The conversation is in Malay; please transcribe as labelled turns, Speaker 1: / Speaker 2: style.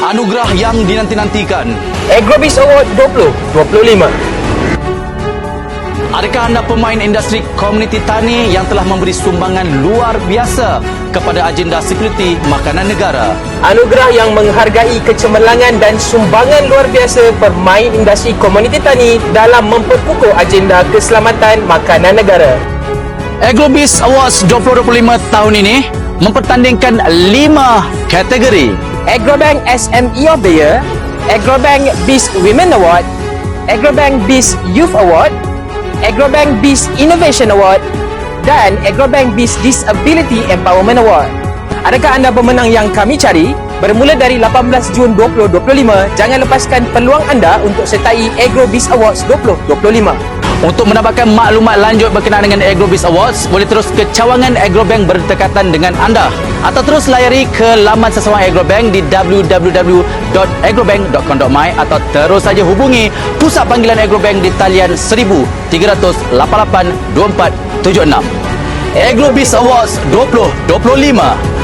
Speaker 1: Anugerah yang dinanti-nantikan.
Speaker 2: Agrobis Award 2025.
Speaker 1: Adakah anda pemain industri komuniti tani yang telah memberi sumbangan luar biasa kepada agenda sekuriti makanan negara?
Speaker 2: Anugerah yang menghargai kecemerlangan dan sumbangan luar biasa pemain industri komuniti tani dalam memperkukuh agenda keselamatan makanan negara.
Speaker 1: Agrobis Awards 2025 tahun ini mempertandingkan 5 kategori.
Speaker 2: Agrobank SME of the Year, Agrobank Biz Women Award, Agrobank Biz Youth Award, Agrobank Biz Innovation Award dan Agrobank Biz Disability Empowerment Award. Adakah anda pemenang yang kami cari? Bermula dari 18 Jun 2025, jangan lepaskan peluang anda untuk sertai AgroBiz Awards 2025.
Speaker 1: Untuk mendapatkan maklumat lanjut berkenaan dengan Agrobis Awards, boleh terus ke cawangan Agrobank berdekatan dengan anda atau terus layari ke laman seseorang Agrobank di www.agrobank.com.my atau terus saja hubungi pusat panggilan Agrobank di talian 1300 88 2476. Agrobis Awards 2025